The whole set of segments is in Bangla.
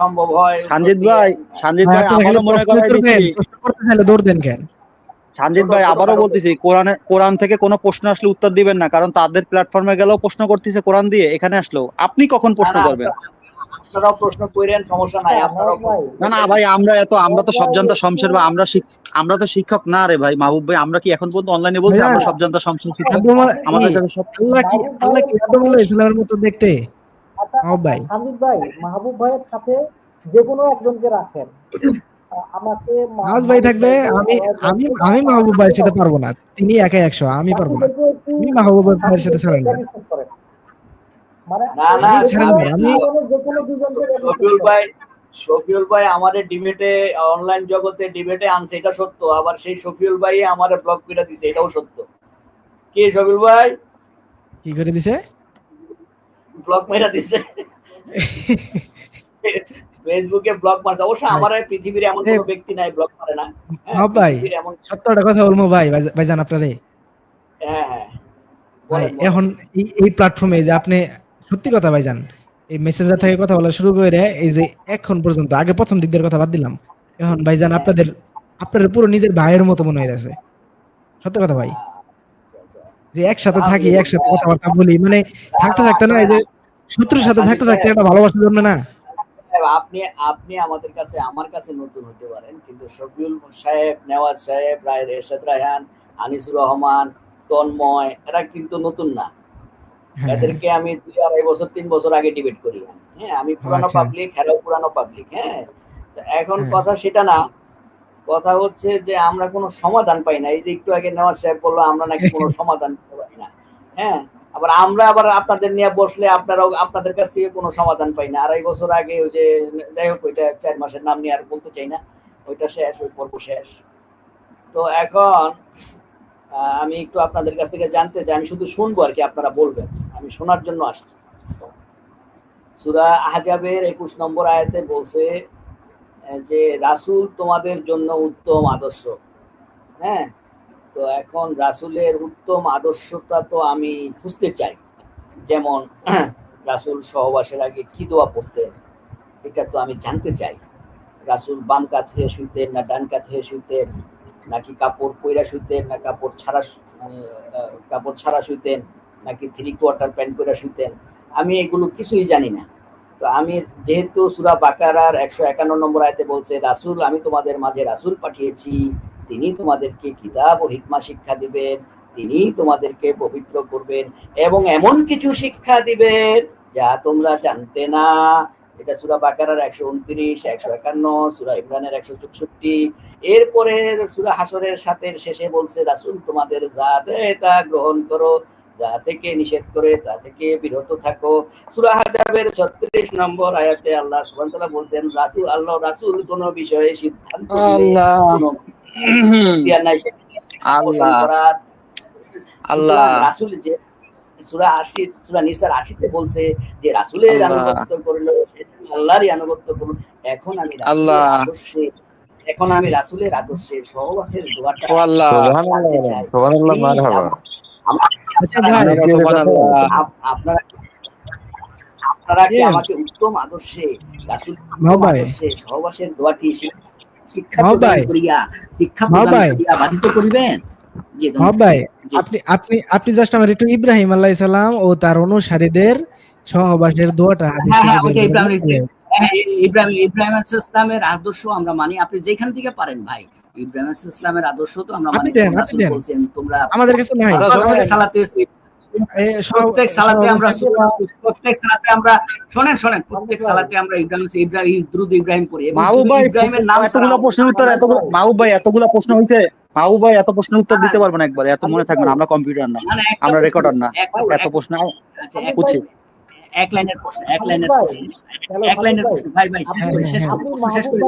সম্ভব হয় সঞ্জিত ভাই সঞ্জিত ভাই আপনি মনে দিচ্ছি করতে চাইলে দৌড় দেন কেন? সঞ্জিত ভাই আবারও বলতেছি কোরআনে কোরআন থেকে কোনো প্রশ্ন আসলে উত্তর দিবেন না কারণ তাদের প্ল্যাটফর্মে গেলেও প্রশ্ন করতেছে কোরআন দিয়ে এখানে আসলেও। আপনি কখন প্রশ্ন করবেন? আপনারাও প্রশ্ন করেন সমস্যা নাই আপনারাও না না ভাই আমরা এত আমরা তো সব জানতা শমশের ভাই আমরা আমরা তো শিক্ষক না রে ভাই মাহবুব ভাই আমরা কি এখন পর্যন্ত অনলাইনে বলছি আমরা সব জানতা শমশের শিক্ষক? আমাদের কাছে সব আল্লাহ কি আল্লাহ কি আদম আলাইহিস সালামের মতো দেখতে? ভাই। সাজিদ ভাই মাহবুব ভাইয়ের সাথে যে কোনো একজনকে রাখেন। আমাকে মা- ভাই থাকবে আমি আমি আমি মাহবুব ভাইয়ের সাথে পারব না। তিনি একাই একশো আমি পারব না। আমি মাহবুব ভাইয়ের সাথে ছাড়েন না। মানে না, না, আমি- আমি- যে কোনো দুজনকে শফিউল ভাই শফিউল ভাই আমাদের ডিবেটে অনলাইন জগতে ডিবেটে আনছে এটা সত্য। আবার সেই শফিউল ভাই আমারে ব্লক করে দিছে এটাও সত্য। কি শফিউল ভাই? কি করে দিছে? ব্লক মেরা দিছে। ফেসবুকে ব্লক মারছে। অবশ্য আমার পৃথিবীর এমন কোনো ব্যক্তি নাই ব্লক মারে না। হ্যাঁ, ভাই এমন সত্যটা কথা বলব ভাই ভাই- ভাইজান আপনারে। হ্যাঁ হ্যাঁ। ভাই। এখন এই প্ল্যাটফর্মে যে আপনি সত্যি কথা ভাইজান এই মেসেঞ্জার থেকে কথা বলা শুরু করে এই যে এখন পর্যন্ত আগে প্রথম দিক দিয়ে কথা বাদ দিলাম। এখন ভাইজান আপনাদের আপনাদের পুরো নিজের ভাইয়ের মতো মনে হইতেছে। সত্যি কথা ভাই। যে একসাথে থাকি একসাথে কথাবার্তা বলি মানে থাকতে থাকতে না এই যে শত্রুর সাথে থাকতে থাকতে একটা ভালোবাসা জন্মে না? আপনি আপনি আমাদের কাছে আমার কাছে নতুন হতে পারেন কিন্তু শফিউল সাহেব নেওয়াজ সাহেব রায় এরশাদ রায়হান আনিসুর রহমান তন্ময় এরা কিন্তু নতুন না। হ্যাঁ, এদেরকে আমি দুই আড়াই বছর তিন বছর আগে ডিবেট করি হ্যাঁ আমি পুরানো আচ্ছা। পাবলিক হেরাও পুরানো পাবলিক হ্যাঁ। এখন হ্যাঁ। কথা সেটা না কথা হচ্ছে যে আমরা কোনো সমাধান পাই না। এই যে একটু আগে নেওয়াজ সাহেব বলল আমরা নাকি কোনো সমাধান পারি না। হ্যাঁ আবার আমরা আবার আপনাদের নিয়ে বসলে আপনারাও আপনাদের কাছ থেকে কোনো সমাধান পাই না। আড়াই বছর আগে ওই যে যাই হোক ওইটা চার মাসের নাম নিয়ে আর বলতে চাই না। ওইটা শেষ ওই পর্ব শেষ। তো এখন আমি একটু আপনাদের কাছ থেকে জানতে চাই আমি শুধু শুনব আর কি আপনারা বলবেন। আমি শোনার জন্য আসছি। সুরা আহজাবের একুশ নম্বর আয়াতে বলছে যে রাসূল তোমাদের জন্য উত্তম আদর্শ। হ্যাঁ? তো এখন রাসূলের উত্তম আদর্শটা তো আমি খুঁজতে চাই। যেমন রাসূল সহবাসের আগে কি দোয়া পড়তেন, এটা তো আমি জানতে চাই। রাসূল বাম কাত হয়ে শুইতেন না ডান কাত হয়ে শুইতেন, নাকি কাপড় পইরা শুইতেন না কাপড় ছাড়া কাপড় ছাড়া শুইতেন, নাকি থ্রি কোয়ার্টার প্যান্ট পরে শুইতেন? আমি এগুলো কিছুই জানি না। তো আমি যেহেতু সুরা বাকারার একশো একান্ন নম্বর আয়তে বলছে, রাসূল, আমি তোমাদের মাঝে রাসূল পাঠিয়েছি। তিনি তোমাদেরকে কিতাব ও হিকমা শিক্ষা দিবেন। তিনি তোমাদেরকে পবিত্র করবেন এবং এমন কিছু শিক্ষা দিবেন যা তোমরা জানতে না। এটা সুরা বাকারার একশো উনত্রিশ, একশো একান্ন, সুরা ইমরানের একশো চৌষট্টি। এরপরে সুরা হাসরের সাথে শেষে বলছে, রাসূল, তোমাদের যা দেয় তা গ্রহণ করো। যা থেকে নিষেধ করে তা থেকে বিরত থাকো। সূরা হাজাবের 36 নম্বর আয়াতে আল্লাহ তাআলা বলছেন রাসূল আল্লাহ রাসূল কোন বিষয়ে সিদ্ধান্ত আল্লাহ। রাসূল যে সূরা 80 সূরা নিসার 80 তে বলছে যে রাসূলের। আনুগত্য করল আল্লাহরই আনুগত্য করুন। এখন আমি আল্লাহ। আদর্শে এখন আমি রাসূলের আদর্শে সহবাসের দোয়াটা আল্লাহ। সুবহানাল্লাহ। মারহাবা। আচ্ছা ভাই আপনারা আপনারা কি আমাকে উত্তম আদর্শে রাসূল আদর্শে সহবাসের দোয়াটি শিক্ষা প্রদান করিয়া শিক্ষা প্রদান করিয়া বাধিত করিবেন? জি ধন্যবাদ। মাহবুব ভাই আপনি আপনি আপনি জাস্ট আমার একটু ইব্রাহিম আলাইহিস সালাম ও তার অনুসারীদের সহবাসের দোয়াটা হাদিস হ্যাঁ হ্যাঁ ইব্রাহিম হ্যাঁ, ইব্রাহিম ইসলামের আদর্শ আমরা মানি। আপনি যেখান থেকে পারেন ভাই ইব্রাহিম ইসলামের আদর্শ তো আমরা মানি। বলছেন তোমরা আমাদের কাছে নাই। আচ্ছা, সালাতে প্রত্যেক সালাতে আমরা প্রত্যেক সালাতে আমরা শোনেন শোনেন প্রত্যেক সালাতে আমরা ইব্রাহিম ইব্রাহিম দ্রুদ ইব্রাহিম করি। মাহবুব ভাই ইব্রাহিমের নাম এতগুলো প্রশ্নের উত্তর এতগুলো মাহবুব ভাই এতগুলো প্রশ্ন হয়েছে। মাহবুব ভাই এত প্রশ্নের উত্তর দিতে পারব না একবার এত মনে থাকবে না আমরা কম্পিউটার না। আমরা রেকর্ডার না। এত প্রশ্ন আচ্ছা, বুঝছি এক লাইনের প্রশ্ন এক লাইনের প্রশ্ন এক লাইনের প্রশ্ন ভাই ভাই শেষ করি শেষ করি শেষ করে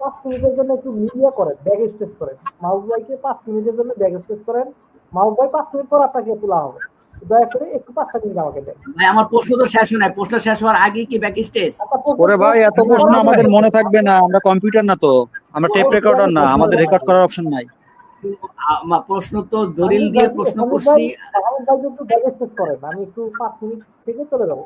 পাঁচ মিনিটের জন্য একটু মিডিয়া করেন ব্যাগ স্টেজ করেন। মাহবুব ভাইকে পাঁচ মিনিটের জন্য ব্যাগ স্টেজ করেন। মাহবুব ভাই পাঁচ মিনিট পর আপনাকে তোলা হবে। দয়া করে একটু পাঁচটা মিনিট আমাকে দেন। ভাই আমার প্রশ্ন তো শেষ হয় নাই। প্রশ্ন শেষ হওয়ার আগে কি ব্যাক স্টেজ ওরে ভাই এত প্রশ্ন আমাদের মনে থাকবে না। আমরা কম্পিউটার না তো। আমরা টেপ রেকর্ডার না। আমাদের রেকর্ড করার অপশন নাই। আমার প্রশ্ন তো দলিল দিয়ে প্রশ্ন করছি। আমি একটু পাঁচ মিনিট থেকে চলে যাব।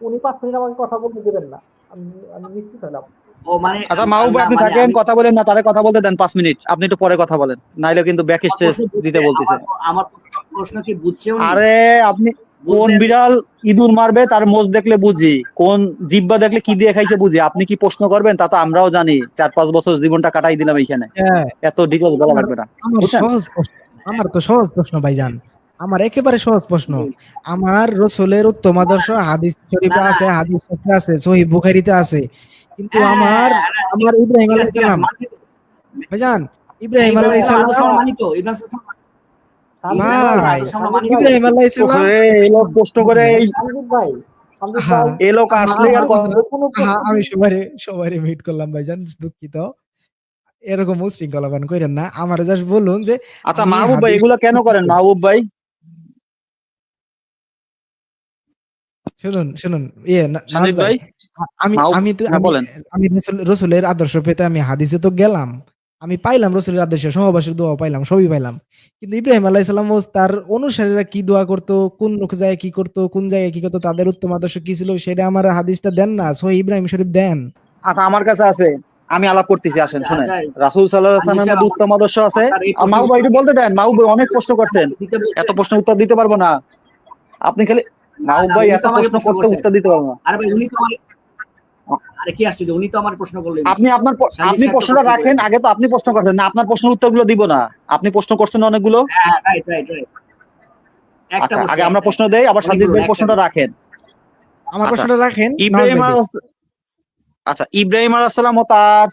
উনি পাঁচ মিনিট আমাকে কথা বলতে দেবেন না। আমি নিশ্চিত হলাম। ও মানে আচ্ছা মাহবুব আপনি মানে থাকেন কথা বলেন না তারে কথা বলতে দেন পাঁচ মিনিট। আপনি একটু পরে কথা বলেন নাইলে কিন্তু ব্যাক স্টেজ দিতে বলতেছে। আমার- প্রশ্ন- প্রশ্ন কি বুঝছে আরে আপনি কোন বিড়াল ইঁদুর মারবে তার মোজ দেখলে বুঝি কোন জিব্বা দেখলে কি দিয়ে খাইছে বুঝি। আপনি কি প্রশ্ন করবেন? তা তো আমরাও জানি। চার পাঁচ বছর জীবনটা কাটাই দিলাম এইখানে। হ্যাঁ। এত ডিটেলস বলা লাগবে না। আমার তো সহজ প্রশ্ন ভাইজান। আমার একেবারে সহজ প্রশ্ন। আমার রসুলের উত্তম আদর্শ হাদিস শরীফে। আছে হাদিস শরীফে আছে সহিহ বুখারীতে আছে। কিন্তু হ্যাঁ, আমার হ্যাঁ, আমার ইব্রাহিম আলাইহিস সালাম তো। ভাইজান ইব্রাহিম আলাইহিস সালাম আমি সবারে সবারে মিট করলাম ভাইজান দুঃখিত। এরকম উশৃঙ্খলাবান করেন না। আমার জাস্ট বলুন যে আচ্ছা মাহবুব ভাই এগুলো কেন করেন? মাহবুব ভাই? শুনুন শুনুন ইয়ে ভাই? আমি আমি তো হ্যাঁ, আমি- বলেন। আমি রসুল- রসুলের আদর্শ পেতে আমি হাদিসে তো গেলাম। আমি পাইলাম রসুলের আদর্শ সহবাসের দোয়া পাইলাম সবই পাইলাম। কিন্তু ইব্রাহিম আলাইসালাম তার অনুসারীরা কি দোয়া করতো কোন জায়গায় কি করতো কোন জায়গায় কি করতো তাদের উত্তম আদর্শ কি ছিল সেটা আমার হাদিসটা দেন না সহি ইব্রাহিম শরীফ দেন। আচ্ছা আমার কাছে আছে আমি আলাপ করতেছি আসেন আচ্ছা, শুনেন। আচ্ছা, রাসূল সাল্লাল্লাহু আলাইহি আমি ওয়াসাল্লামের সে- উত্তম আদর্শ আছে? আপনার এই আর মাহবুব ভাই একটু বলতে দেন মাহবুব ভাই অনেক প্রশ্ন করছেন। এত প্রশ্নের উত্তর দিতে পারব না। আপনি খালি না, ভাই এত প্রশ্ন প্রশ্ন করতে উত্তর দিতে পারব না। আরে ভাই উনি তো আরে কি আশ্চর্য উনি তো আমার প্রশ্ন করলেন আপনি আপনার আপনি প্রশ্নটা রাখেন আগে তো আপনি প্রশ্ন করছেন না আপনার প্রশ্নের উত্তরগুলো দিব না। আপনি প্রশ্ন করছেন অনেকগুলো। হ্যাঁ রাইট রাইট রাইট একটা আচ্ছা আগে আমরা প্রশ্ন দেই আবার অনেকগুলো, ভাই প্রশ্নটা রাখেন। আমার আচ্ছা, প্রশ্নটা রাখেন ইব্রাহিম। আলাইহিস- আচ্ছা ইব্রাহিম আলাইসালাম ও তার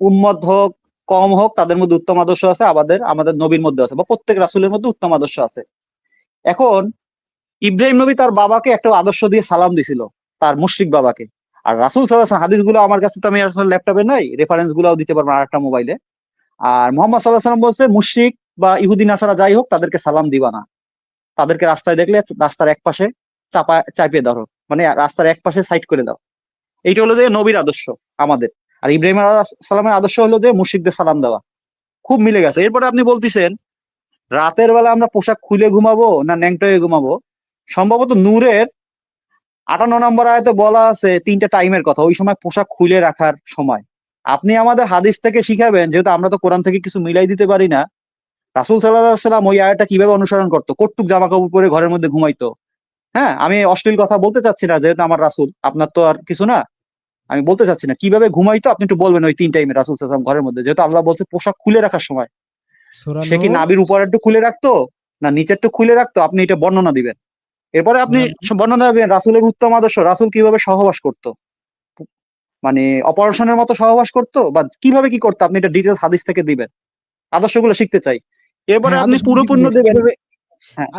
উম্মত হোক কম হোক তাদের মধ্যে উত্তম আদর্শ আছে আমাদের আমাদের নবীর মধ্যে আছে বা প্রত্যেক রাসূলের মধ্যে উত্তম আদর্শ আছে। এখন ইব্রাহিম নবী তার বাবাকে একটা আদর্শ দিয়ে সালাম দিছিল তার মুশরিক বাবাকে। আর রাসূল সাল্লাল্লাহু আলাইহি হাদিসগুলো আমার কাছে তো আমি আসলে ল্যাপটপে নাই রেফারেন্স গুলাও দিতে পারব আরেকটা মোবাইলে আর মোহাম্মদ আলাইহি সাল্লাম বলছে, মুশরিক বা ইহুদি, নাসারা যাই হোক, তাদেরকে সালাম দিবা না। তাদেরকে রাস্তায় দেখলে রাস্তার এক পাশে চাপা, চাপিয়ে ধরো। মানে রাস্তার এক পাশে সাইড করে দাও। এইটা হলো যে নবীর আদর্শ আমাদের। আর ইব্রাহিম সালামের আদর্শ হলো যে মুশরিকদের সালাম দেওয়া। খুব মিলে গেছে। এরপরে আপনি বলতেছেন, রাতের বেলা আমরা পোশাক খুলে ঘুমাবো না ন্যাংটো হয়ে ঘুমাবো? সম্ভবত নূরের আটান্ন নম্বর আয়তে বলা আছে তিনটা টাইমের কথা ওই সময় পোশাক খুলে রাখার সময়। আপনি আমাদের হাদিস থেকে শিখাবেন যেহেতু আমরা তো কোরআন থেকে কিছু মিলাই দিতে পারি না। রাসুল সাল্লাহ সাল্লাম ওই আয়টা কীভাবে অনুসরণ করতো? কটুক জামা কাপড় পরে ঘরের মধ্যে ঘুমাইতো। হ্যাঁ আমি অশ্লীল কথা বলতে চাচ্ছি না যেহেতু আমার রাসুল আপনার তো আর কিছু না। আমি বলতে চাচ্ছি না কীভাবে ঘুমাইতো আপনি একটু বলবেন ওই তিন টাইমে রাসুল সাল্লাম ঘরের মধ্যে। যেহেতু আল্লাহ বলছে পোশাক খুলে রাখার সময়। সে কি নাবির উপর একটু খুলে রাখতো? না নিচের একটু খুলে রাখতো? আপনি এটা বর্ণনা দিবেন। এরপরে আপনি বর্ণনা দিবেন রাসুলের উত্তম আদর্শ রাসুল কীভাবে সহবাস করতো? মানে অপারেশনের মতো সহবাস করতো? বা কীভাবে কি করতো? আপনি এটা ডিটেলস হাদিস থেকে দিবেন। আদর্শগুলো শিখতে চাই। এরপরে হ্যাঁ, আপনি পুরোপূর্ণ দেবেন। হ্যাঁ।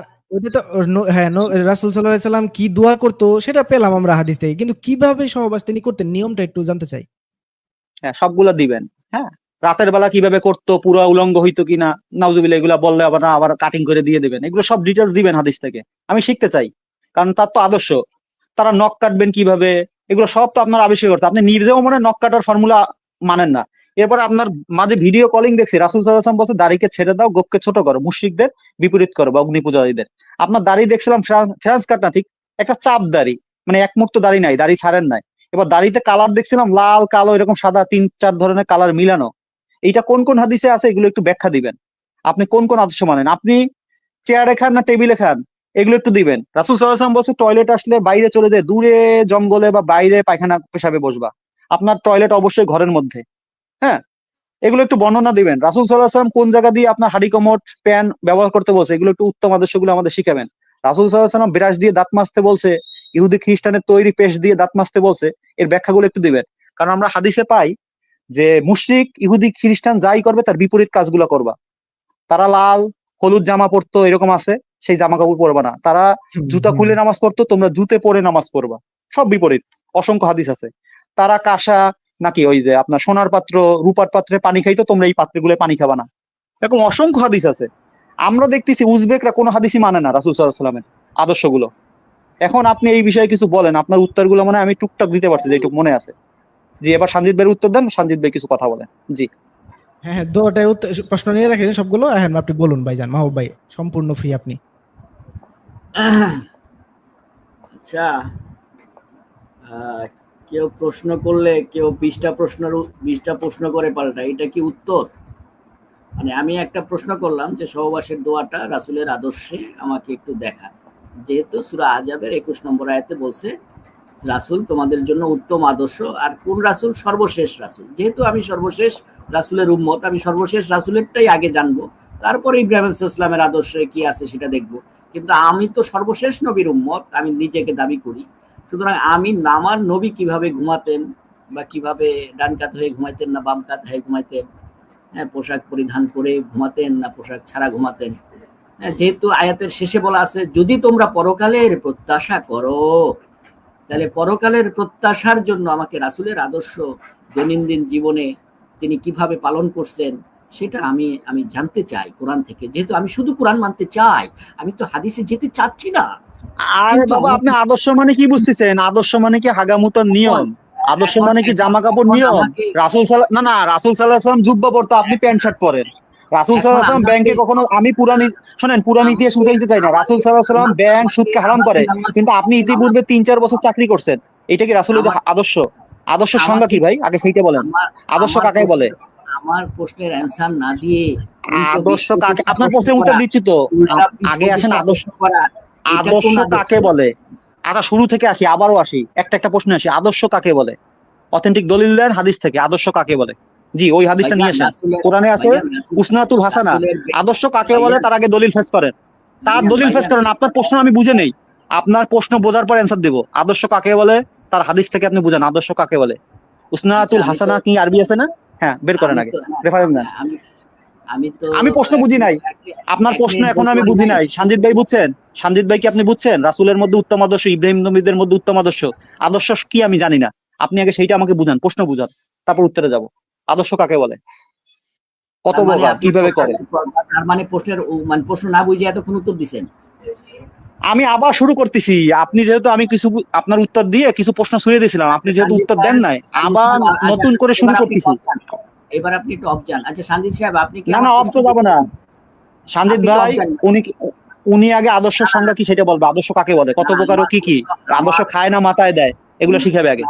হ্যাঁ রাসূল সাল্লাম কি দোয়া করতো সেটা পেলাম আমরা হাদিস থেকে। কিন্তু কীভাবে সহবাস তিনি করতেন? নিয়মটা একটু জানতে চাই। হ্যাঁ সবগুলা দিবেন। হ্যাঁ। রাতের বেলা কীভাবে করতো, পুরো উলঙ্গ হইতো কিনা, নাউজুবিল্লাহ এগুলা বললে আবার আবার কাটিং করে দিয়ে দেবেন। এগুলো সব ডিটেলস দিবেন হাদিস থেকে। আমি শিখতে চাই, কারণ তার তো আদর্শ। তারা নখ কাটবেন কীভাবে? এগুলো সব তো আপনার আবিষ্কার করতে আপনি নিজেও মনে নখ কাটার ফর্মুলা মানেন না। এরপর আপনার মাঝে ভিডিও কলিং দেখছি, রাসুল সাল্লাম বলছে, দাড়িকে ছেড়ে দাও, গোপকে ছোট করো, মুশ্রিকদের বিপরীত করো বা অগ্নি পূজারীদের আপনার দাড়ি দেখছিলাম, ফ্রান্স কাট না, ঠিক? একটা চাপ দাড়ি মানে এক মুক্ত দাড়ি নাই, দাড়ি ছাড়েন নাই। এবার দাড়িতে কালার দেখছিলাম, লাল, কালো, এরকম সাদা, তিন, চার ধরনের কালার মিলানো। এইটা কোন কোন হাদিসে আছে এগুলো একটু ব্যাখ্যা দিবেন। আপনি কোন কোন আদর্শ মানেন? আপনি চেয়ারে খান না টেবিলে খান? এগুলো একটু দিবেন। রাসুল সাল্লাম বলছে টয়লেট আসলে বাইরে চলে যায়, দূরে জঙ্গলে বা বাইরে পায়খানা পেশাবে বসবা। আপনার টয়লেট অবশ্যই ঘরের মধ্যে। হ্যাঁ? এগুলো একটু বর্ণনা দিবেন। রাসুল সাল্লাহ সাল্লাম কোন জায়গা দিয়ে আপনার হাড়ি কমট প্যান ব্যবহার করতে বলছে, এগুলো একটু উত্তম আদর্শগুলো আমাদের শিখাবেন। রাসুল সাল্লাহ সাল্লাম বিরাজ দিয়ে দাঁত মাজতে বলছে, ইহুদি খ্রিস্টানের তৈরি পেশ দিয়ে দাঁত মাজতে বলছে, এর ব্যাখ্যাগুলো একটু দিবেন। কারণ আমরা হাদিসে পাই যে মুশরিক ইহুদি খ্রিস্টান যাই করবে তার বিপরীত কাজগুলো করবা। তারা লাল হলুদ জামা পরতো এরকম আছে সেই জামা কাপড় পরবা না। তারা জুতা খুলে নামাজ পড়তো তোমরা জুতে পরে নামাজ পড়বা। সব বিপরীত অসংখ্য হাদিস আছে। তারা কাঁসা নাকি ওই যে আপনার সোনার পাত্র রূপার পাত্রে পানি খাইতো তোমরা এই পাত্রগুলো পানি খাবা না। এরকম অসংখ্য হাদিস আছে। আমরা দেখতেছি উজবেকরা কোনো হাদিসই মানে না রাসুল সাল্লামের আদর্শগুলো। এখন আপনি এই বিষয়ে কিছু বলেন আপনার উত্তরগুলো মানে আমি টুকটাক দিতে পারছি যেটুক মনে আছে। জি এবার সঞ্জিত ভাইয়ের উত্তর দেন সঞ্জিত ভাই কিছু কথা বলেন। জি। হ্যাঁ হ্যাঁ দুটাই উত্তর- প্রশ্ন নিয়ে রাখেন সবগুলো। হ্যাঁ আপনি বলুন ভাইজান মাহবুব ভাই সম্পূর্ণ ফ্রি আপনি। আচ্ছা আহ, কেউ প্রশ্ন করলে কেউ বিশটা প্রশ্নের বিশটা প্রশ্ন করে পাল্টা এটা কি উত্তর? মানে আমি একটা প্রশ্ন করলাম যে সহবাসের দোয়াটা রাসূলের আদর্শে আমাকে একটু দেখান। যেহেতু সূরা আজাবের একুশ নম্বর আয়াতে বলছে রাসূল তোমাদের জন্য উত্তম আদর্শ। আর কোন রাসুল? সর্বশেষ রাসুল। যেহেতু আমি সর্বশেষ রাসূলের উম্মত আমি সর্বশেষ রাসূলেরটাই আগে জানব। তারপরে ইব্রাহিম ইসলামের আদর্শে কি আছে সেটা দেখব। কিন্তু আমি তো সর্বশেষ নবীর উম্মত আমি নিজেকে দাবি করি। সুতরাং আমি নামার নবী কীভাবে ঘুমাতেন বা কীভাবে ডান কাত হয়ে ঘুমাইতেন না বাম কাত হয়ে ঘুমাইতেন? হ্যাঁ পোশাক পরিধান করে ঘুমাতেন না পোশাক ছাড়া ঘুমাতেন? হ্যাঁ, যেহেতু আয়াতের শেষে বলা আছে যদি তোমরা পরকালের প্রত্যাশা করো তাহলে পরকালের প্রত্যাশার জন্য আমাকে রাসুলের আদর্শ দৈনন্দিন জীবনে তিনি কীভাবে পালন করছেন সেটা আমি আমি জানতে চাই কোরআন থেকে। যেহেতু আমি শুধু কোরআন মানতে চাই আমি তো হাদিসে যেতে চাচ্ছি না। আর বাবা আপনি আদর্শ মানে কি বুঝতেছেন? আদর্শ মানে কি হাগামুতার নিয়ম? আদর্শ মানে কি জামা কাপড় নিয়ম? রাসুল সাল্লাহ না না রাসুল সাল্লাহ সাল্লাম জুব্বা পড়তো আপনি প্যান্ট শার্ট পরেন। রাসুল সাল্লাম ব্যাংকে কখনো আমি পুরানি শোনেন পুরানি ইতিহাস উঠাইতে চাই না। রাসুল সাল্লাহ সাল্লাম ব্যাংক সুদকে হারাম করে কিন্তু আপনি ইতিপূর্বে তিন চার বছর চাকরি করছেন। এটা কি রাসুলের আদর্শ? আদর্শের সংজ্ঞা কি ভাই? আগে সেইটা বলেন। আদর্শ কাকে বলে? আমার প্রশ্নের অ্যান্সার না দিয়ে আদর্শ কাকে আপনার প্রশ্ন প্রশ্নের উত্তর দিচ্ছি তো। আগে আসেন আদর্শ আদর্শ আদর্শ? কাকে বলে? আচ্ছা শুরু থেকে আসি আবারও আসি। একটা একটা প্রশ্ন আসি। আদর্শ কাকে বলে? অথেন্টিক দলিল দেন হাদিস থেকে। আদর্শ কাকে বলে? জি ওই হাদিসটা নিয়ে আসেন। কোরআনে আছে উসনাতুল হাসানা। আদর্শ কাকে বলে? তার আগে দলিল ফেস করেন। তার দলিল ফেস করেন। আপনার প্রশ্ন আমি বুঝে নেই। আপনার প্রশ্ন বোঝার পর অ্যান্সার দেবো। আদর্শ কাকে বলে? তার হাদিস থেকে আপনি বুঝেন। আদর্শ কাকে বলে? উসনাতুল আচ্ছা, হাসানা কি আরবি আছে না? হ্যাঁ বের করেন আগে। রেফারেন্স দেন। আমি তো আমি প্রশ্ন বুঝি নাই। আপনার প্রশ্ন এখন আমি বুঝি নাই। সঞ্জিত ভাই বুঝছেন? সঞ্জিত ভাই কি আপনি বুঝছেন? রাসুলের মধ্যে উত্তম আদর্শ ইব্রাহিম নবীদের মধ্যে উত্তম আদর্শ। আদর্শ কি আমি জানি না। আপনি আগে সেইটা আমাকে বুঝান। প্রশ্ন বুঝান। তারপর উত্তরে যাব। আদর্শ কাকে বলে? কত মানে বোকা কীভাবে করে তার মানে প্রশ্নের মানে প্রশ্ন না বুঝে এতক্ষণ উত্তর দিছেন। আমি আবার শুরু করতেছি। আপনি যেহেতু আমি কিছু আপনার উত্তর দিয়ে কিছু প্রশ্ন শুনে দিয়েছিলাম আপনি যেহেতু উত্তর দেন নাই আবার নতুন করে শুরু করতেছি। এবার আপনি একটু অফ যান আচ্ছা সঞ্জিত সাহেব আপনি কি না না অফ তো যাব না। সঞ্জিত ভাই উনি উনি আগে আদর্শের সংজ্ঞা কি সেটা বলবে? আদর্শ কাকে বলে? কত প্রকার ও কি কি? আদর্শ খায় না মাথায় দেয় এগুলো শিখাবে আগে।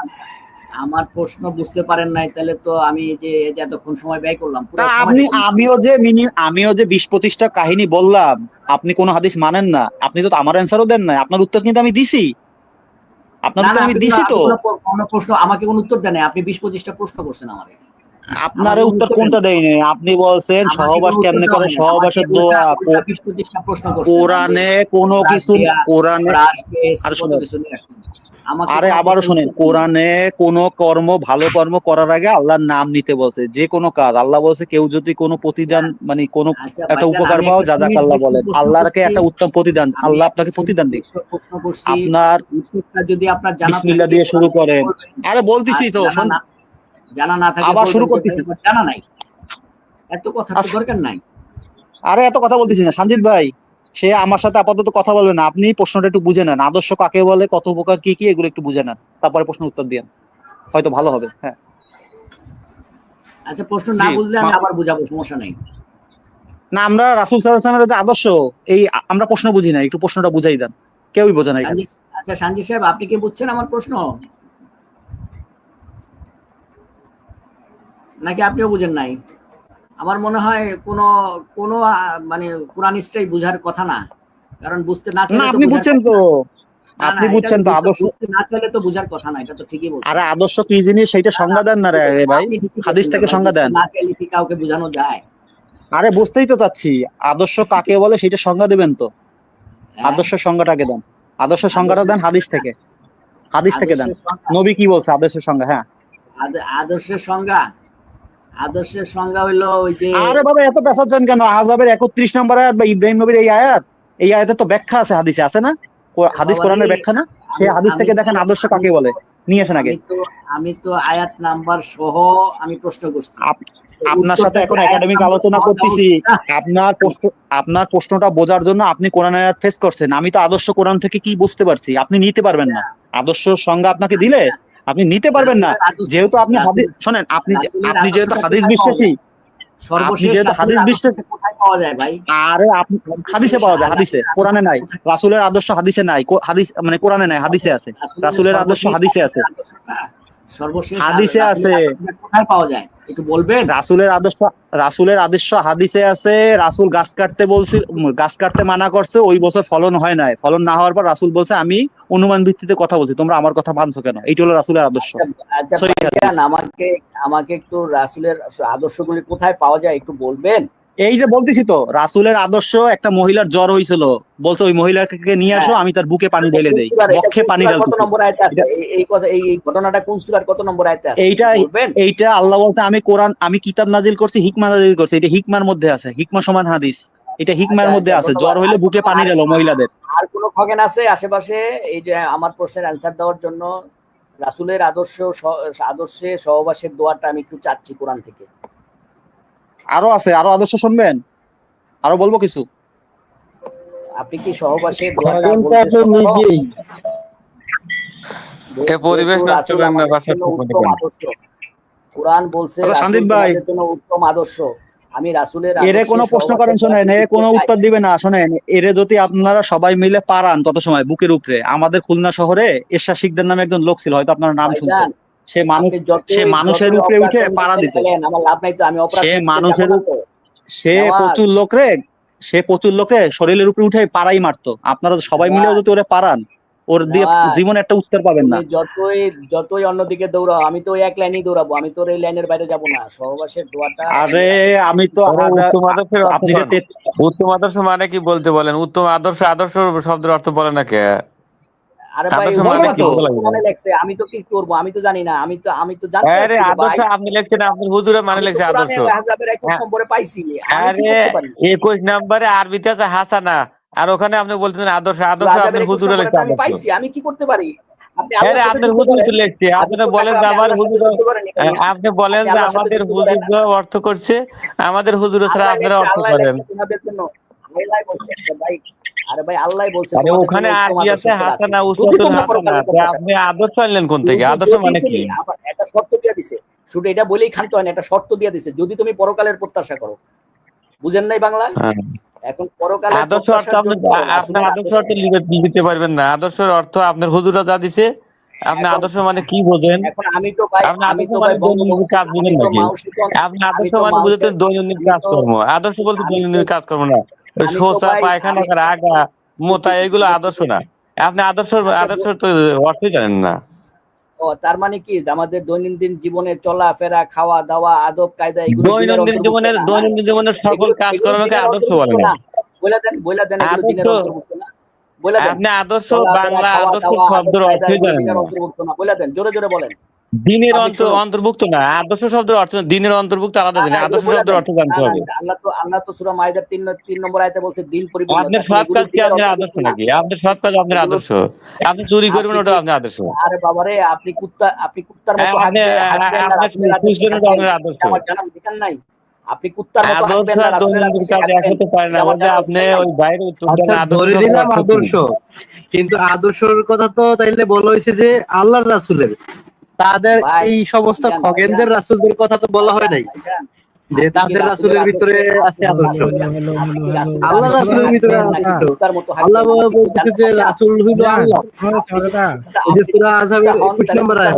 আমার প্রশ্ন বুঝতে পারেন নাই তাহলে তো আমি যে এতক্ষণ সময় ব্যয় করলাম তা আপনি আমিও যে মিনি আমিও যে বিশ পঁচিশটা কাহিনী বললাম আপনি কোনো হাদিস মানেন না আপনি তো আমার অ্যান্সারও দেন না আপনার উত্তর কিন্তু আমি দিছি। আপনার উত্তর আমি দিছি তো। কোনো- প্রশ্ন আমাকে কোনো উত্তর দেন আপনি বিশ পঁচিশটা প্রশ্ন করছেন আমাকে। আপনার উত্তর কোনটা দেয়নি? আপনি বলছেন সহবাস কেমনে করে? সহবাসের দোয়া। কোরআনে কোনো কিছু কোরআনে পেস্ট, শুনুন। আরে আবারও শোনেন। কোরআনে কোন কর্ম ভালো কর্ম করার আগে আল্লাহর নাম নিতে বলছে যে কোনো কাজ আল্লাহ বলছে কেউ যদি কোনো প্রতিদান মানে কোনো আচ্ছা, একটা উপকার পাও জাজাক সুনির্দিষ্ট আল্লাহ বলেন আল্লাহকে একটা উত্তম প্রতিদান আল্লাহ আপনাকে প্রতিদান দিক। আপনার যদি আপনার জানা বিসমিল্লাহ দিয়ে শুরু করেন আরে বলতেছি তো জানা না- জানা না থাকে আবার শুরু যে করতেছি। জানা নাই এত কথা তো আচ্ছা। দরকার নাই আরে এত কথা বলতেছি না সঞ্জিত ভাই সে আমার সাথে আপাতত কথা বলবে না। আপনি প্রশ্নটা একটু বুঝে নেন। আদর্শ কাকে বলে কত উপকার কি কি এগুলো একটু বুঝে নেন। তারপরে প্রশ্ন উত্তর দিন হয়তো ভালো হবে। হ্যাঁ। আচ্ছা প্রশ্ন না বুঝলে আমি আবার বুঝাবো সমস্যা নাই। না আমরা রাসুল সাল্লামের যে আদর্শ এই আমরা প্রশ্ন বুঝি না। একটু প্রশ্নটা বুঝাই দেন। কেউই বোঝে না। আচ্ছা সঞ্জয় সাহেব আপনি কি বুঝছেন আমার প্রশ্ন? নাকি আপনিও বুঝেন নাই? আমার মনে হয় কোন কোন মানে কোরআনিস্টটাই বুঝার কথা না। কারণ বুঝতে না না আপনি বুঝছেন তো। আপনি বুঝছেন তো আদর্শ না চাইলে তো বুঝার কথা না এটা তো ঠিকই বলছেন। আরে আদর্শ কি জিনিস? সেইটা সংজ্ঞা দেন না রে ভাই। হাদিস থেকে সংজ্ঞা দেন। না চাইলে কি কাউকে বোঝানো যায়? আরে বুঝতেই তো চাচ্ছি আদর্শ কাকে বলে সেটা সংজ্ঞা দেবেন তো। হ্যাঁ? আদর্শ সংজ্ঞাটাকে দেন। আদর্শ সংজ্ঞাটা দেন হাদিস থেকে। হাদিস থেকে দেন। নবী কি বলছে? আদর্শের সংজ্ঞা হ্যাঁ। আদ- আদর্শের সংজ্ঞা? আদর্শের সংজ্ঞা ওই যে আরে বাবা এত পেশাচ্ছেন কেন? একত্রিশ নম্বর আয়াত বা ইব্রাহিম নবীর এই আয়াত এই আয়াতে তো ব্যাখ্যা আছে হাদিসে আছে না? হাদিস কোরআনের ব্যাখ্যা না? সে আমি- হাদিস থেকে দেখেন আদর্শ কাকে বলে? নিয়ে আসেন আগে। আমি তো আয়াত নাম্বার সহ আমি প্রশ্ন করছি। আপনার সাথে এখন একাডেমিক আলোচনা করতেছি। আপনার প্রশ্ন আপনার প্রশ্নটা বোঝার জন্য আপনি কোরআন আয়াত ফেস করছেন। আমি তো আদর্শ কোরআন থেকে কি বুঝতে পারছি? আপনি নিতে পারবেন না। আদর্শ সংজ্ঞা আপনাকে দিলে আপনি নিতে পারবেন না। যেহেতু আপনি হাদিস শোনেন আপনি আপনি যেহেতু হাদিস বিশ্বাসী আপনি যেহেতু হাদিস বিশ্বাসী- পাওয়া যায় আরে আপনি হাদিসে পাওয়া যায় হাদিসে কোরআনে নাই। রাসুলের আদর্শ হাদিসে নাই হাদিস মানে কোরআনে নাই হাদিসে আছে। রাসুলের আদর্শ হাদিসে আছে। সর্বশেষ হাদিসে আছে। কোথায় পাওয়া যায়? একটু বলবেন। রাসুলের আদর্শ রাসুলের আদর্শ হাদিসে আছে রাসুল গাছ কাটতে বলছিল গাছ কাটতে মানা করছে ওই বছর ফলন হয় নাই। ফলন না হওয়ার পর রাসুল বলছে আমি অনুমান ভিত্তিতে কথা বলছি তোমরা আমার কথা মানছো কেন? এইটা হলো রাসুলের আদর্শ। আচ্ছা আমাকে আমাকে একটু রাসূলের আদর্শগুলি কোথায় পাওয়া যায় একটু বলবেন? এই যে বলতেছি তো রাসুলের আদর্শ একটা মহিলার জ্বর হয়েছিল বলছে ওই মহিলাকে নিয়ে আসো আমি তার বুকে পানি ঢেলে দেই বক্ষে পানি সূরার কত নম্বর আয়াতে আছে? এই- কথা এই ঘটনাটা কোন সূরার কত নম্বর আয়াতে আছে? এইটা- এইটা আল্লাহ বলছে আমি কোরআন আমি কিতাব নাজিল করছি হিকমা নাজিল করছি। এটা হিকমার মধ্যে আছে হিকমা সমান হাদিস। এটা হিকমার আচ্ছা, মধ্যে আচ্ছা, আছে জ্বর হইলে বুকে পানি ঢেলো মহিলাদের। আর কোনো খগেন আছে আশেপাশে? এই যে আমার প্রশ্নের অ্যান্সার দেওয়ার জন্য রাসূলের আদর্শ আদর্শে সহবাসের দোয়াটা আমি একটু চাচ্ছি কোরআন থেকে। আরও আছে আরও আদর্শ শুনবেন? আরও বলব কিছু? আপনি কি যেহেতু এ পরিবেশ নষ্ট করেন না, বাসার কোরআন বলছে আচ্ছা, সন্দীপ ভাই। উত্তম আদর্শ। আমি রাসূলের এরে কোনো প্রশ্ন করেন শোনেন এ কোনো উত্তর দিবে না শোনেন এরে যদি আপনারা সবাই মিলে পারান তত সময় বুকের উপরে। আমাদের খুলনা শহরে এরশা শিকদার নামে একজন লোক ছিল হয়তো আপনারা নাম শুনছেন। সে মানুষ সে মানুষের উপরে উঠে পাড়া দিত। আমার লাভ নাই তো আমি সে মানুষের সে। প্রচুর লোকরে সে প্রচুর লোকরে শরীরের উপরে উঠে পাড়াই মারতো আপনারা সবাই মিলে যদি ওরে পারান ওর দিয়ে। জীবনে একটা উত্তর পাবেন না যতই যতই অন্যদিকে দৌড়াও আমি তো ওই এক লাইনেই দৌড়াবো আমি তো এই লাইনের বাইরে যাব না সহবাসের দোয়াটা আরে আমি তো উত্তম আদর্শের আপনি? উত্তম আদর্শ মানে কি বলতে বলেন উত্তম আদর্শ আদর্শ শব্দের অর্থ বলে না কে আরে ভাই মানে লেখছে? আমি তো কি করব? আমি তো জানি না আমি তো আমি তো জানতে আরে আদর্শ আপনি লিখছেন আপনার হুজুরে মানে আদর্শ। হ্যাঁ। নম্বরে পাইছি। আরে করতে পারি? একুশ নম্বরে আরবিতে আছে হাসানা। আর ওখানে আপনি বলতেছেন আদর্শ আদর্শ একুশ হুজুরে আমি পাইছি আমি কি করতে পারি? আপনি আরে আপনার হুজুর তো লিখছে আপনি বলেন আমার হুজুর? আপনি বলেন যে আমাদের হুজুর অর্থ করছে আমাদের হুজুর ছাড়া আপনারা অর্থ করেন। ভাই। আরে ভাই আল্লাহ বলছে আরে ওখানে জন্য উত্তম আরবি আছে। হাসান না আপনি আদর্শ আনলেন কোন থেকে? আদর্শ মানে কি? একটা শর্ত দিয়ে দিছে শুধু এটা বলেই খানতে হয় না একটা শর্ত দিয়ে দিছে যদি তুমি পরকালের প্রত্যাশা করো। বুঝেন নাই বাংলা? হ্যাঁ। এখন পরকালের আদর্শ অর্থ আপনি আদর্শ অর্থ লিখে- লিখতে পারবেন না। আদর্শের অর্থ আপনার হুজুরা যা দিছে আপনি আদর্শ মানে কি বোঝেন? এখন আমি তো ভাই আপনি আমি আদর্শ তো মানে ভাই বঙ্গবন্ধু দৈনন্দিন কাজ বুঝেন নাকি? আপনি আদর্শ মানে বুঝতে দৈনন্দিন কাজকর্ম আদর্শ বলতে দৈনন্দিন কাজকর্ম না। ওই ভাই- পায়খানা করা আগা মোতা এগুলো আদর্শ না। আপনি আদর্শ আদর্শ তো অর্থই জানেন না। ও তার মানে কি? আমাদের দৈনন্দিন জীবনে চলাফেরা খাওয়া দাওয়া আদব কায়দা এগুলো দৈনন্দিন জীবনের দৈনন্দিন জীবনের সকল কাজকর্মকে আদর্শ বলে না। বলে দেন বলে দেন এগুলো দিনের আদর্শ- অন্তর্ভুক্ত না। বলে দেন। আপনি আদর্শ বাংলা আদর্শ শব্দের আদব কায়দা জানেন না। বলে দেন জোরে জোরে বলেন। দিনের অন্ত অন্তর্ভুক্ত না আদর্শ শব্দের অর্থ দিনের অন্তর্ভুক্ত আলাদা আদর্শ শব্দের অর্থ জানতে হবে। আল্লাহ তো আল্লাহ তো সূরা মাইদার নম্বর আয়াতে বলছে দিন পরিপূর্ণ আপনার কাজ কি আপনার আদর্শ নাকি? আপনার কাজ আপনার আদর্শ। আপনি চুরি করবেন ওটা আপনার আদর্শ। আরে বাবারে আপনি কুত্তা আপনি কুত্তার মতো আপনি আদর্শে। আপনার আমার জানা নাই। আপনি কুত্তার মতো হাঁটবেন না আপনি ওই বাইরে আচ্ছা আদর্শ। কিন্তু আদর্শের কথা তো তাইলে বলা হয়েছে যে আল্লাহর রাসূলের। তাদের এই সমস্ত ভাইজান, খগেনদের রাসূলদের কথা তো বলা হয় নাই। যে তাদের রাসূলের ভিতরে আছে আদর্শ। আল্লাহ রাসূলের ভিতরে আদর্শ আল্লাহ বলতেছে যে? রাসূল হইল আল্লাহ। এই যে সূরা আযহাবের হন, 21 নম্বর আয়াত।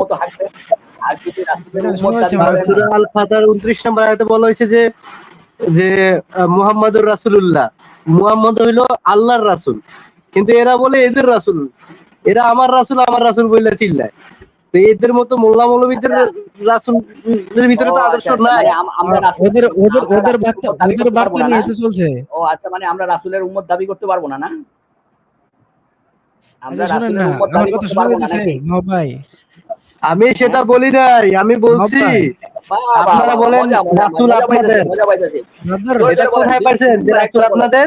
আর যদি রাসূলের ভাইজান, উম্মত শোনা যাচ্ছে, দাবি আল ফাতার 29 নম্বর আয়াতে বলা হয়েছে যে যে মুহাম্মাদুর রাসূলুল্লাহ। মুহাম্মদ হইল আল্লাহর রাসূল। কিন্তু এরা বলে এদের রাসূল। এরা আমার রাসূল আমার রাসূল বইলা চিল্লায়। তো এদের মতো মোল্লা মৌলবীদের রাসূলের ভিতরে তো আদর্শ আচ্ছা, নাই। মানে ওদের ওদের ওদের বার্তা ওদের বার্তা নিয়ে? চলছে। ও আচ্ছা মানে আমরা রাসূলের উম্মত দাবি করতে পারব না না? আমরা শুনেন না উম্মত আমার দাবি কথা করতে শুনে পারব না ভাই আমি সেটা বলি নাই আমি বলছি আপনারা বলেন রাসূল আপনাদের। এটা কোথায় পাইছেন যে রাসূল আপনাদের?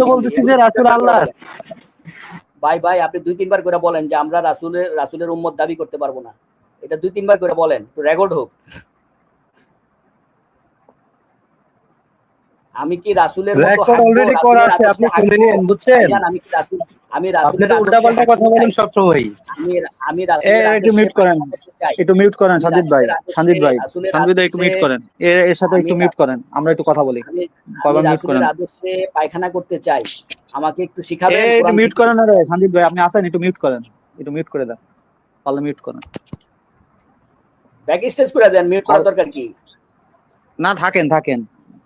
তো বলতেছি যে রাসূল আল্লাহ। ভাই ভাই আপনি দুই তিনবার করে বলেন যে আমরা রাসূলের রাসূলের উম্মত দাবি করতে পারব না। এটা দুই তিনবার করে বলেন তো রেকর্ড হোক। আমি কি রাসূলের মতো অলরেডি করা আছে আপনি? শুনে নিন বুঝছেন? আমি কি রাসূল আমি রাসূলের আদর্শে উল্টাপাল্টা কথা বলেন চাই। সবসময় আমি আমি রাসূলের একটু মিউট করেন। একটু মিউট করেন সাজিদ ভাই সাজিদ ভাই সাজিদ ভাই একটু মিউট করেন। এর এর সাথে একটু মিউট করেন আমরা একটু কথা বলি। আমি মিউট করেন। আদর্শে পায়খানা করতে চাই। আমাকে একটু শিখাবেন? একটু মিউট করেন আরে সাজিদ ভাই আপনি আছেন একটু মিউট করেন। একটু মিউট করে দেন। পারলে মিউট করেন। ব্যাক স্টেজ করে দেন মিউট করার দরকার কি? না থাকেন থাকেন।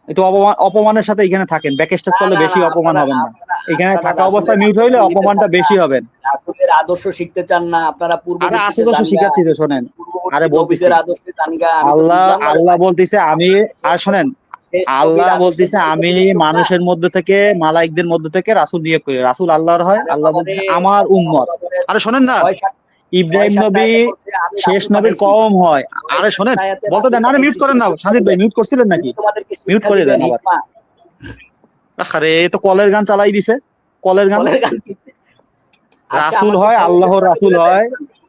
একটু অপমান অপমানের সাথে এখানে থাকেন। ব্যাক স্টেজ করলে বেশি অপমান হবেন না। এখানে থাকা অবস্থায় মিউট হইলে অপমানটা বেশি। হবেন। রাসূলের আদর্শ শিখতে চান না আপনারা পূর্ব আরে আছে শিখাচ্ছি তো শোনেন। আরে বলতেছি। আদর্শে চান গা আমি তো আল্লাহ আল্লাহ বলতেছে আমি আর শোনেন আল্লাহ বলতেছে আমি মানুষের মধ্যে থেকে মালাইকদের মধ্যে থেকে রাসূল নিয়োগ করি। রাসূল আল্লাহর হয় আল্লাহ বলতেছে আমার উম্মত। আরে শোনেন না। ইব্রাহিম নবী শেষ নবীর কম হয়। আরে শোনেন বলতে দেন আরে মিউট করেন না সাজিদ ভাই মিউট করছিলেন নাকি? মিউট করে দেন আবার। আরে এ তো কলের গান চালাই দিছে। কলের গান? আচ্ছা, রাসূল হয় আল্লাহর রাসূল হয়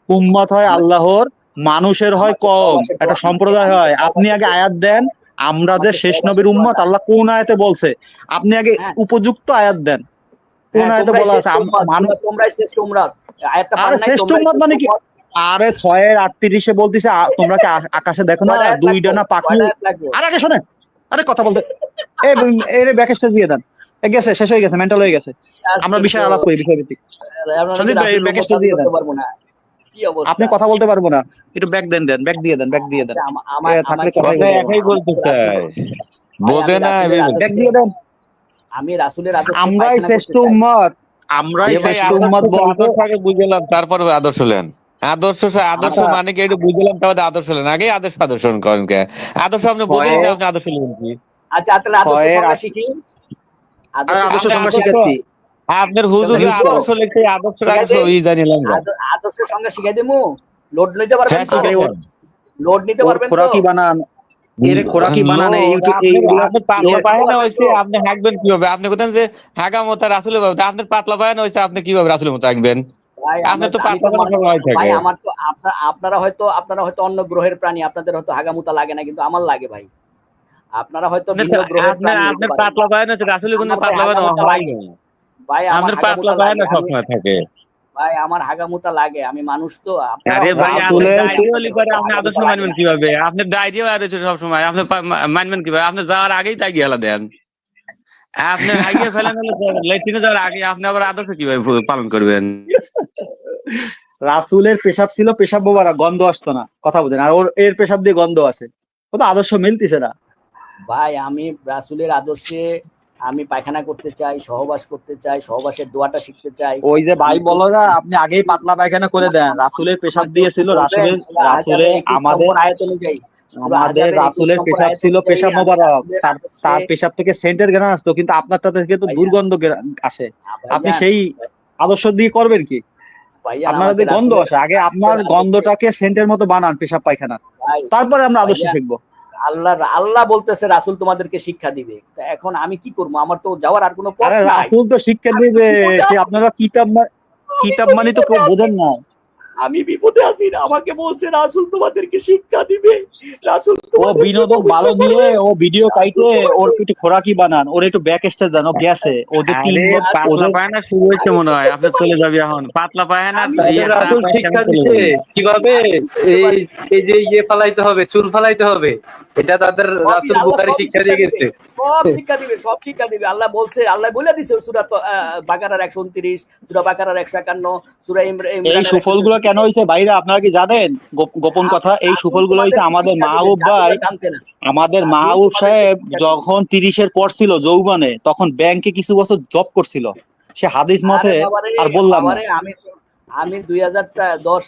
উম্মত হয় আল্লাহর মানুষের হয় কম একটা সম্প্রদায় হয়। আপনি আগে আয়াত দেন আমরা যে শেষ নবীর উম্মত আল্লাহ কোন আয়াতে বলছে? আপনি আগে হ্যাঁ। উপযুক্ত আয়াত দেন। কোন হ্যাঁ, আয়াতে বলা আছে? মানুষ তোমরাই শ্রেষ্ঠ উম্মত। আয়াতটা আরে শ্রেষ্ঠ উম্মত মানে কি? আরে ছয়ের আটত্রিশে বলতেছে তোমরা কি আকাশে দেখো না? দুই? ডানা পাখি? আরে আগে শোনেন আরে কথা বলতে। এই এর ব্যাকেজটা দিয়ে দেন। গেছে শেষ হয়ে গেছে মেন্টাল হয়ে গেছে। আমরা বিষয় আলাপ করি বিষয় ভিত্তিক সন্দীপ ভাই, উম্মত দিয়ে দেন। করতে পারব না। কি অবস্থা? আপনি কথা বলতে পারব না। একটু ব্যাক দেন দেন ব্যাক দিয়ে দেন ব্যাক দিয়ে দেন। আচ্ছা, থাকলে কথা একাই বলতে চাই বোঝে না ব্যাক দিয়ে দেন। আমি রাসূলের আমরাই শ্রেষ্ঠ উম্মত। আগে বুঝলাম তারপর আদর্শ নেন আদর্শ আদর্শ আচ্ছা। মানে কি বুঝলাম তাহলে আদর্শ নেন আগে আদর্শ আদর্শ করেন কে। আদর্শ আপনি বোঝেন না আপনি আদর্শ নেবেন কি? আচ্ছা তাহলে আদর্শ সংজ্ঞা শিখি। আদর্শ আদর্শ আমরা সংজ্ঞা শিখাচ্ছি আপনার হুজুর আদর্শ লিখতে আদর্শ। আদর্শ ই জানিলাম আদর্শ সংজ্ঞা শিখাই দেবো লোড নিতে পারবেন হ্যাঁ। লোড নিতে পারবেন খোরাকি বানান। এর খোরাকি বানান ইউটিউব আপনি- হাঁকবেন কীভাবে? আপনি কোথায় যে হাগা মতো রাসুলের ভাবে আপনার পাতলা পায়খানা হয়েছে আপনি কীভাবে রাসুলের মতো হাঁকবেন? আপনার তো পাতলা তো পায়খানা ভাই থাকে। আমার তো আপনারা হয়তো আপনারা হয়তো অন্য গ্রহের প্রাণী আপনাদের হয়তো হাগামুতা লাগে না কিন্তু আমার লাগে ভাই। আপনারা হয়তো ভিন্ন গ্রহের আপনার প্রাণী আপনার পাতলা হচ্ছে রাসুলের ভাই পাতলা পায়খানা হাগামুতা হয় লাগে। না। ভাই আমার আপনার পাতলা আমি- সবসময় থাকে। ভাই আমার হাগামুতা লাগে আমি মানুষ তো আরে ভাই আপনি হলে পরে আপনি আদর্শ মানবেন কীভাবে? আপনি ডায়রিয়া আর হচ্ছে সবসময় আপনি মানবেন কীভাবে? আপনি যাওয়ার আগেই তাই গেলা দেন। আপনি আগে ফেলেন হলে লেট্রিনে যাওয়ার আগে আপনি আবার আদর্শ কীভাবে পালন করবেন? রাসুলের পেশাব ছিল পেশাব বোবারা গন্ধ আসতো না কথা বুঝেন আর ওর এর পেশাব দিয়ে গন্ধ আসে। ও তো আদর্শ মিলতিছে না। ভাই আমি রাসুলের আদর্শে আমি পায়খানা করতে চাই সহবাস করতে চাই সহবাসের দোয়াটা শিখতে চাই। ওই যে ভাই বলো না আপনি আগেই পাতলা পায়খানা করে দেন। রাসুলের পেশাব দিয়েছিল রাসূলের রাসূলের আমাদের আয়াত অনুযায়ী। আমাদের রাসূলের পেশাব ছিল পেশাব মোবারক। তার তার পেশাব থেকে সেন্টের গ্রান আসতো কিন্তু আপনারটা থেকে তো দুর্গন্ধ আসে। আপনি সেই আদর্শ দিয়ে করবেন কি? আপনারা যে গন্ধ আসে আগে আপনার গন্ধটাকে সেন্টের মতো বানান পেশাব পায়খানা তারপরে আমরা আদর্শ শিখব। আল্লাহ আল্লাহ বলতেছে রাসুল তোমাদেরকে শিক্ষা দিবে। তা এখন আমি কি করব? আমার তো যাওয়ার আর কোনো পথ নাই। রাসূল তো শিক্ষা দিবে আপনারা কিতাব মানে কিতাব মানে তো কেউ বোঝেন না। আমি বিপদে আছি না আমাকে বলছে রাসূল তোমাদেরকে শিক্ষা দিবে। রাসূল ও বিনোদন ভালো দিয়ে ও ভিডিও কাইটে ওর একটু খোরাকি বানান ওর একটু ব্যাক স্টেজ দেন ও গেছে ওদের তিন বছর- পাতলা পায়খানা শুরু হয়েছে মনে হয় আপনি চলে যাবে এখন। পাতলা পায়খানা ইয়ে রাসূল শিক্ষা দিছে। কীভাবে? এই এই যে ইয়ে ফালাইতে হবে চুল ফালাইতে হবে এটা তাদের রাসূল বুখারী সব শিক্ষা দিয়ে দিবে। গেছে। সব শিক্ষা দিবে সব শিক্ষা দিবে। আল্লাহ বলছে আল্লাহ বলে দিছে সূরা বাকারার 129 সূরা বাকারার 151 সূরা ইমরা- এই সুফলগুলো কেন হয়েছে বাইরে আপনারা কি জানেন গোপন কথা এই সুফল সুফলগুলো হয়েছে আমাদের মাহবুব ভাই। আমাদের মা মাহবুব সাহেব যখন তিরিশের পর ছিল যৌবনে তখন ব্যাংকে কিছু বছর জব করছিল সে হাদিস মতে আর বললাম। আমি আমি দুই হাজার দশ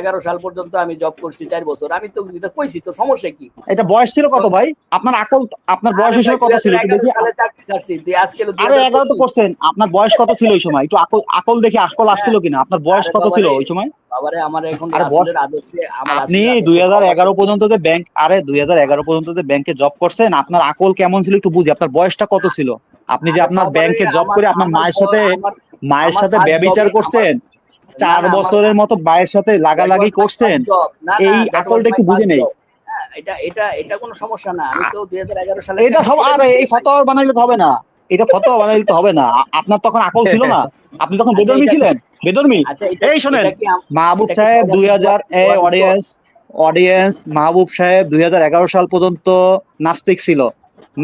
এগারো সাল পর্যন্ত আমি জব করছি চার বছর। আমি তো এটা কইছি তো সমস্যা কি? এটা বয়স ছিল কত ভাই? আপনার আকল আপনার বয়স হিসেবে কত ছিল? আরে এগারো তো করছেন। আপনার বয়স কত ছিল ওই সময়? একটু আকল আকল দেখি আকল আসছিল কিনা? আপনার বয়স কত ছিল ওই সময়? বাবারে আমার এখন আপনি দুই হাজার এগারো পর্যন্ত যে ব্যাংক আরে দুই হাজার এগারো পর্যন্ত যে ব্যাংকে জব করছেন আপনার আকল কেমন ছিল একটু বুঝি। আপনার বয়সটা কত ছিল? আপনি যে আপনার ব্যাংকে জব করে আপনার মায়ের সাথে মায়ের সাথে ব্যবিচার করছেন? চার বছরের মতো মায়ের সাথে লাগালাগি করছেন? এই আকলটা একটু বুঝে নেই। হ্যাঁ, এটা এটা এটা কোনো সমস্যা না। আমি তো দুই হাজার এগারো সালে এটা সব আরে এই ফতোয়া বানাইলে তো হবে না। এটা ফতোয়া বানাইলে তো হবে না। আপনার তখন আকল ছিল না। আপনি তখন আচ্ছা, বেদর্মী ছিলেন? বেদর্মী? আচ্ছা এই শোনেন, মাহবুব সাহেব দুই হাজার অডিয়েন্স অডিয়েন্স মাহবুব সাহেব দুই হাজার এগারো সাল পর্যন্ত নাস্তিক ছিল।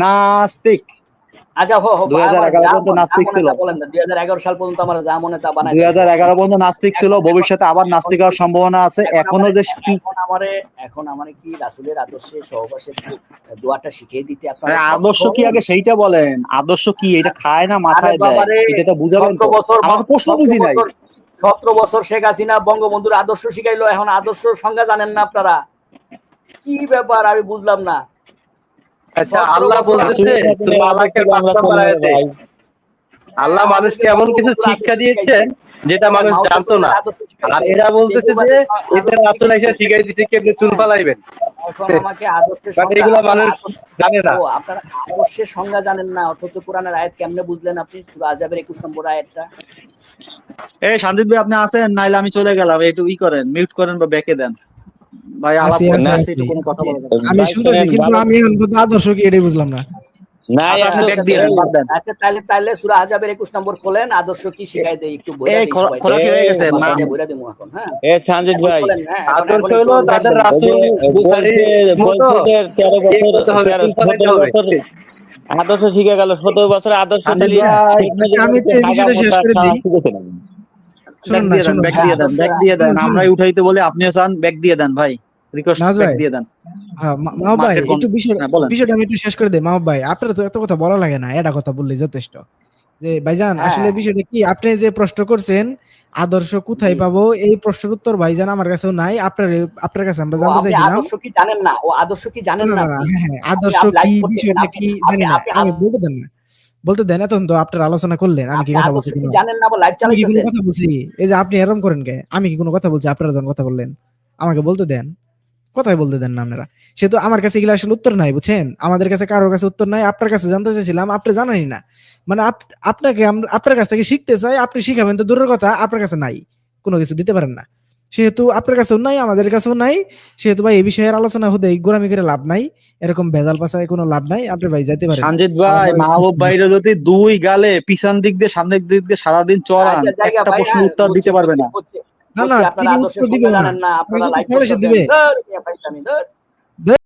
নাস্তিক। আচ্ছা হো হো 2011 পর্যন্ত নাস্তিক ছিল। বলেন না 2011 সাল পর্যন্ত আমার যা মনে তা বানাই দুই হাজার এগারো পর্যন্ত নাস্তিক ছিল ভবিষ্যতে আবার নাস্তিক হওয়ার সম্ভাবনা আছে। এখনও যে আমারে এখন আমারে কি রাসূলের আদর্শে সহবাসের দোয়াটা শিখিয়ে দিতে আপনারা আদর্শ কি আগে সেইটা বলেন? আদর্শ কি? এটা খায় না মাথায় দেয়? বুঝাবেন তো। 17 বছর আমার প্রশ্ন বুঝি নাই। সতেরো বছর শেখ হাসিনা বঙ্গবন্ধুর আদর্শ শিখাইলো এখন আদর্শ সংজ্ঞা জানেন না আপনারা। কি ব্যাপার আমি বুঝলাম না। আচ্ছা আল্লাহ বলতেছে আল্লাহ মানুষকে এমন কিছু শিক্ষা দিয়েছেন যেটা মানুষ জানতো না। আর এরা বলতেছে যে এদের রাসূল এসে শিখাই দিছে কেমনে চুল ফালাইবেন। এগুলো মানুষ জানে না। আপনারা আদর্শের সংজ্ঞা জানেন না অথচ কোরআনের আয়াত কেমনে বুঝলেন আপনি? সূরা আযাবের 21 নম্বর আয়াতটা। এই ভাই আপনি আছেন? নাইলে আমি চলে গেলাম। একটু ই করেন মিউট করেন বা ব্যাকে দেন। ভাই আলাপ কোনো কথা বলা। আমি শুনতেছি কিন্তু আমি এখন আদর্শ কি এটাই বুঝলাম না না আচ্ছা, আপনি একটু- দিয়ে দেন, আচ্ছা তাহলে তাহলে সূরা আযাবের 21 নম্বর খোলেন আদর্শ কি শিখাই দেই একটু বইরা এই খোলা- কি হয়ে গেছে? বইরা এখন হ্যাঁ এ সঞ্জিত এখন ভাই হ্যাঁ, আদর্শ হলো তাদের রাসূল বুখারীর মতো বলছে যে তেরো এই বছর করতে হবে, তেরো- চুল ফালাইতে সতেরো হবে। বছর আদর্শ শিখে গেল সতেরো বছর আদর্শ আচ্ছা, আমি তো শেষ করে দিই। শিখেছিলাম। শুনুন ব্যাক দিয়ে দেন ব্যাক হ্যাঁ, দিয়ে দেন আদর্শ- ব্যাক দিয়ে দেন। আমরাই উঠাইতে বলে আপনিও চান ব্যাক দিয়ে দেন ভাই। রিকোয়েস্ট ব্যাক দিয়ে দেন। হ্যাঁ, মাহবুব ভাই একটু বিষয় হ্যাঁ, বিষয়টা আমি একটু শেষ করে দিই। মাহবুব ভাই আপনার তো এত কথা বলা লাগে না এটা কথা বললে যথেষ্ট। যে ভাইজান। আসলে বিষয়টা কি আপনি যে প্রশ্ন করছেন আদর্শ কোথায় পাবো এই প্রশ্নের উত্তর ভাইজান আমার কাছেও নাই আপনার আপনার কাছে আমরা জানতে চাইছিলাম। আদর্শ কি জানেন না? ও আদর্শ কি জানেন না, আদর্শ কি বিষয়টা কি আপনি- জানি না? আমি বলতে দেন না। বলতে দেন এখন তো আপনার আলোচনা করলেন আমি কি কথা বলছি জানেন না লাইভ চালাইতেছেন? কথা বলছি? এই যে আপনি এরকম করেন কে? আমি কি কোনো কথা বলছি? আপনারা যখন কথা বললেন আমাকে বলতে দেন। কথাই বলতে দেন না আপনারা। সে তো আমার কাছে এগুলো আসলে উত্তর নাই বুঝছেন? আমাদের কাছে কারোর কাছে উত্তর নাই আপনার কাছে জানতে চাইছিলাম আপনি জানানি না। মানে আপনাকে আমরা- আপনার কাছ থেকে শিখতে চাই আপনি শিখাবেন তো দূরের কথা আপনার কাছে নাই। কোনো কিছু দিতে পারেন না। সেহেতু আপনার কাছেও নাই আমাদের কাছেও নাই। সেহেতু ভাই এই বিষয়ের আলোচনা হতে গোড়ামি করে লাভ নাই। এরকম ভেজাল পাশায় কোনো লাভ নাই। আপনি ভাই যাইতে পারেন। সঞ্জিত ভাই মাহবুব ভাইরা যদি দুই গালে পিছন দিক দিয়ে সামনের দিক দিয়ে সারাদিন চড়ান আচ্ছা, একটা প্রশ্ন উত্তর দিতে পারবে না। না না তিনি উত্তর দিবেন না। আপনারা যদি লাইভ পরে দিবে।